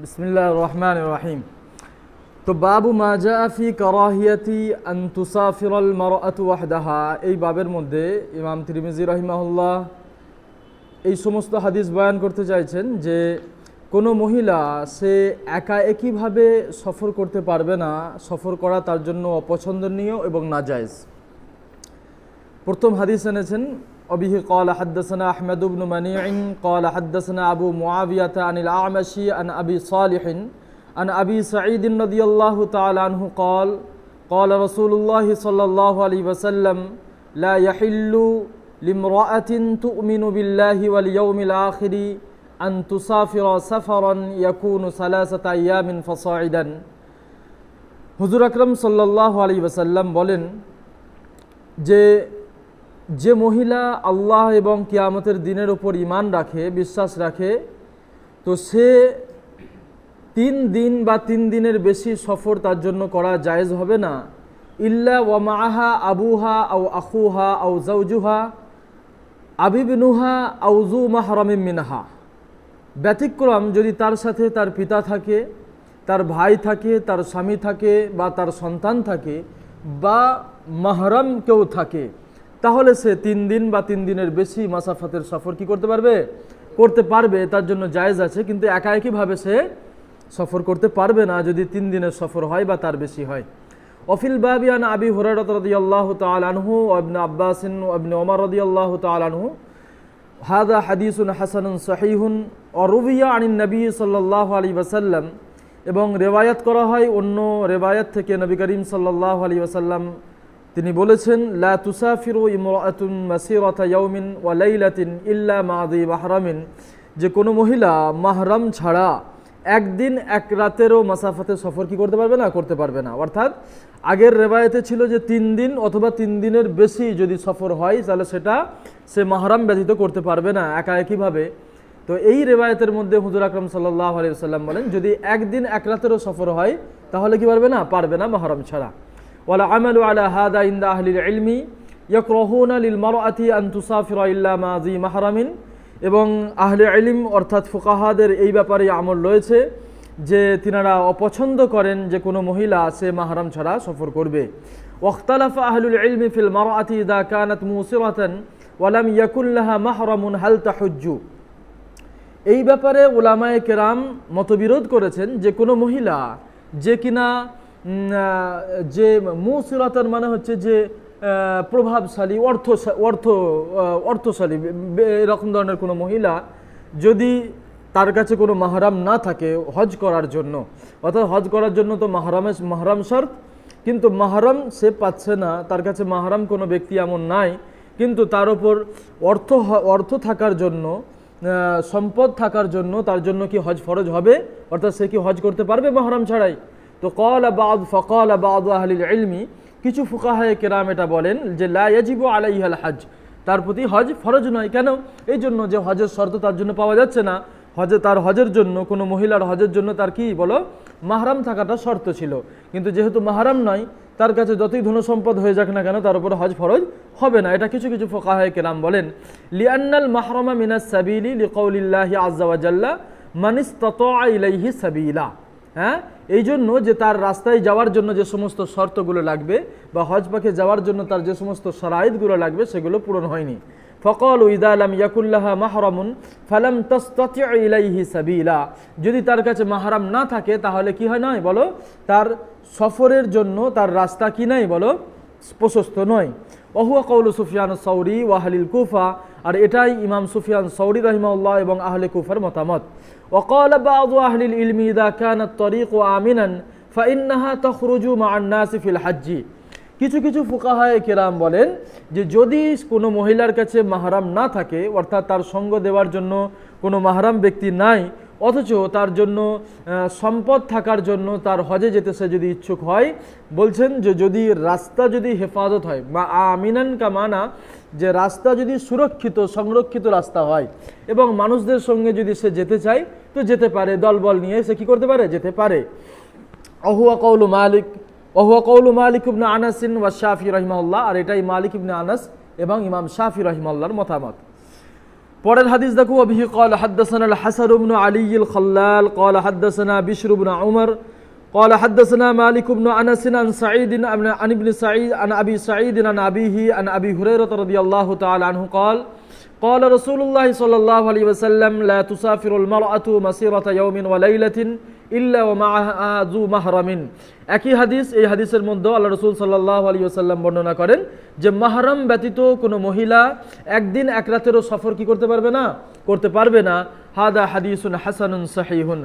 বিসমিল্লাহ রহমান রহিম তো বাবু মাজা ফি করাহিয়াতি আন তুসাফিরাল মারআতু ওয়াহদাহা। এই বাবের মধ্যে ইমাম তিরমিজি রহিমাহুল্লাহ এই সমস্ত হাদিস বয়ান করতে চাইছেন যে, কোনো মহিলা সে একা একইভাবে সফর করতে পারবে না, সফর করা তার জন্য অপছন্দনীয় এবং নাজায়জ। প্রথম হাদিস এনেছেন অবিহি قال حدثنا أحمد بن منيع قال حدثنا أبو معاوية عن الأعمشي عن أبي صالح عن أبي سعيد رضي الله تعالى عنه قال قال رسول الله صلى الله عليه وسلم لا يحل لامرأة تؤمن بالله واليوم الآخر أن تسافر سفرا يكون ثلاثة أيام فصاعدا হুজুর আকরম সাল্লাহ আলী ওসাল্লাম বলেন যে যে মহিলা আল্লাহ এবং কিয়ামতের দিনের উপর ইমান রাখে, বিশ্বাস রাখে, তো সে তিন দিন বা তিন দিনের বেশি সফর তার জন্য করা জায়েজ হবে না। ইল্লা ওয়ামাহা আবুহা আউ আখুহা আউ জাউজুহা আবিবিনুহা আউজু মাহরমিম মিনহা। ব্যতিক্রম যদি তার সাথে তার পিতা থাকে, তার ভাই থাকে, তার স্বামী থাকে বা তার সন্তান থাকে বা মাহরম কেউ থাকে তাহলে সে তিন দিন বা তিন দিনের বেশি মাসাফাতের সফর কি করতে পারবে? করতে পারবে, তার জন্য জায়েজ আছে, কিন্তু একা একইভাবে সে সফর করতে পারবে না যদি তিন দিনের সফর হয় বা তার বেশি হয়। অফিল বাবিয়ান আবি হুরারত রদিয়াল্লাহ তালানহু অবনে আব্বাসিন অবনে ওমর রদিয়াল্লাহ তালানহু হাদা হাদিসুন হাসানুন সহিহুন অরুবিয়া আনিন নবী সাল্লাহ আলী ওসাল্লাম এবং রেবায়াত করা হয় অন্য রেবায়াত থেকে নবী করিম সাল্লাহ আলী ওসাল্লাম তিনি বলেছেন, লা তুসাফিরু ইমরাতুন মাসিরাতা ইয়াউমিন ওয়া লাইলাতিন ইল্লা মাদি মাহরামিন। যে কোনো মহিলা মাহরাম ছাড়া একদিন এক রাতেরও মাসাফাতে সফর কি করতে পারবে না? করতে পারবে না। অর্থাৎ আগের রেবায়তে ছিল যে তিন দিন অথবা তিন দিনের বেশি যদি সফর হয়, তাহলে সেটা সে মাহরাম ব্যতীত করতে পারবে না, একা একইভাবে তো এই রেবায়তের মধ্যে হুজুর আকরম সাল্লাহ আলী সাল্লাম বলেন, যদি একদিন এক রাতেরও সফর হয়, তাহলে কি পারবে না? পারবে না মাহরাম ছাড়া। ওয়ালা আমালু আলা হাদা ইন্দা আহলিল ইলমি ইয়াকরাহুনা লিল মারআতি আন তুসাফিরা ইল্লা মা জি মাহরামিন এবং আহলে ইলিম অর্থাৎ ফুকাহাদের এই ব্যাপারে আমল রয়েছে যে তিনারা অপছন্দ করেন যে কোনো মহিলা সে মাহরাম ছাড়া সফর করবে। ওখতালাফ আহলুল ইলমি ফিল মারআতি ইদা কানাত মুসিরাতান ওয়ালাম ইয়াকুল্লাহা মাহরামুন হাল তাহুজ্জু এই ব্যাপারে ওলামায়ে কেরাম মতবিরোধ করেছেন যে কোনো মহিলা যে কিনা যে মুসিরাতান মানে হচ্ছে যে প্রভাবশালী, অর্থ অর্থ অর্থশালী এরকম ধরনের কোনো মহিলা যদি তার কাছে কোনো মাহারাম না থাকে হজ করার জন্য, অর্থাৎ হজ করার জন্য তো মাহারামে, মাহারাম শর্ত, কিন্তু মাহারাম সে পাচ্ছে না, তার কাছে মাহারাম কোনো ব্যক্তি এমন নাই, কিন্তু তার ওপর অর্থ অর্থ থাকার জন্য সম্পদ থাকার জন্য তার জন্য কি হজ ফরজ হবে? অর্থাৎ সে কি হজ করতে পারবে মাহারাম ছাড়াই? তো কল আবাদ ফকল আবাদ আহলিল ইলমি, কিছু ফুকাহায় কেরাম এটা বলেন যে লাইজিব আলাইহাল হজ তার প্রতি হজ ফরজ নয়। কেন? এই জন্য যে হজের শর্ত তার জন্য পাওয়া যাচ্ছে না। হজে তার হজের জন্য, কোনো মহিলার হজের জন্য তার কি বলো? মাহারাম থাকাটা শর্ত ছিল। কিন্তু যেহেতু মাহারাম নয়, তার কাছে যতই ধন সম্পদ হয়ে যাক না কেন, তার উপর হজ ফরজ হবে না। এটা কিছু কিছু ফোকাহায় কেরাম বলেন। লিয়ান্নাল মাহরমা মিনাস সাবিলি লিকৌলিল্লাহি আজ্জাওয়াজাল্লা মানিস ইলাইহি সাবিলা। হ্যাঁ? এই জন্য যে তার রাস্তায় যাওয়ার জন্য যে সমস্ত শর্তগুলো লাগবে বা হজ পাখে যাওয়ার জন্য তার যে সমস্ত সরাইদগুলো লাগবে, সেগুলো পূরণ হয়নি। ফকল ইদা আলাম ইয়াকুল্লাহা মাহরামুন ফালাম ইলাইহি সাবিলা। যদি তার কাছে মাহারাম না থাকে, তাহলে কি হয় নয় বলো? তার সফরের জন্য তার রাস্তা কি নাই বলো? প্রশস্ত নয়। অহুয়া কৌল সুফিয়ান সৌরি ওয়াহালিল কুফা আর এটাই ইমাম সুফিয়ান সৌরি রহিমাউল্লাহ এবং আহলে কুফার মতামত وقال بعض أهل العلم إذا كان الطريق آمنا فإنها تخرج مع الناس في الحج কিছু কিছু ফুকাহায় কেরাম বলেন যে যদি কোনো মহিলার কাছে মাহারাম না থাকে অর্থাৎ তার সঙ্গ দেওয়ার জন্য কোনো মাহারাম ব্যক্তি নাই অথচ তার জন্য সম্পদ থাকার জন্য তার হজে যেতে সে যদি ইচ্ছুক হয়, বলছেন যে যদি রাস্তা যদি হেফাজত হয়, বা আমিনান কামানা, যে রাস্তা যদি সুরক্ষিত, সংরক্ষিত রাস্তা হয়, এবং মানুষদের সঙ্গে যদি সে যেতে চায়, তো যেতে পারে, দলবল নিয়ে সে কি করতে পারে? যেতে পারে। অহুয়া কৌলু মালিক, অহুয়া কৌলু মালিক ইবনে আনাসিন ওয়া শাফি রহিমাল্লাহ আর এটাই মালিক ইবনে আনাস এবং ইমাম শাফি রহিমাল্লাহর মতামত। পরের হাদিস দেখো অবিহি قال حدثنا الحسن بن علي الخلال قال حدثنا بشر بن عمر قال حدثنا مالك بن انس عن سعيد عن ابن سعيد عن ابي سعيد عن ابيه عن ابي هريره رضي الله تعالى عنه قال قال رسول الله صلى الله عليه وسلم لا تسافر المرأة مسيرة يوم وليلة ইল্লা ও মাহজু মাহরামিন। একই হাদিস, এই হাদিসের মধ্যে আল্লাহ রসুল সাল্লাহ আলী সাল্লাম বর্ণনা করেন যে মাহরাম ব্যতীত কোনো মহিলা একদিন এক রাতেরও সফর কি করতে পারবে না? করতে পারবে না। হাদা হাদিসুন হাসানুন সাহিহুন।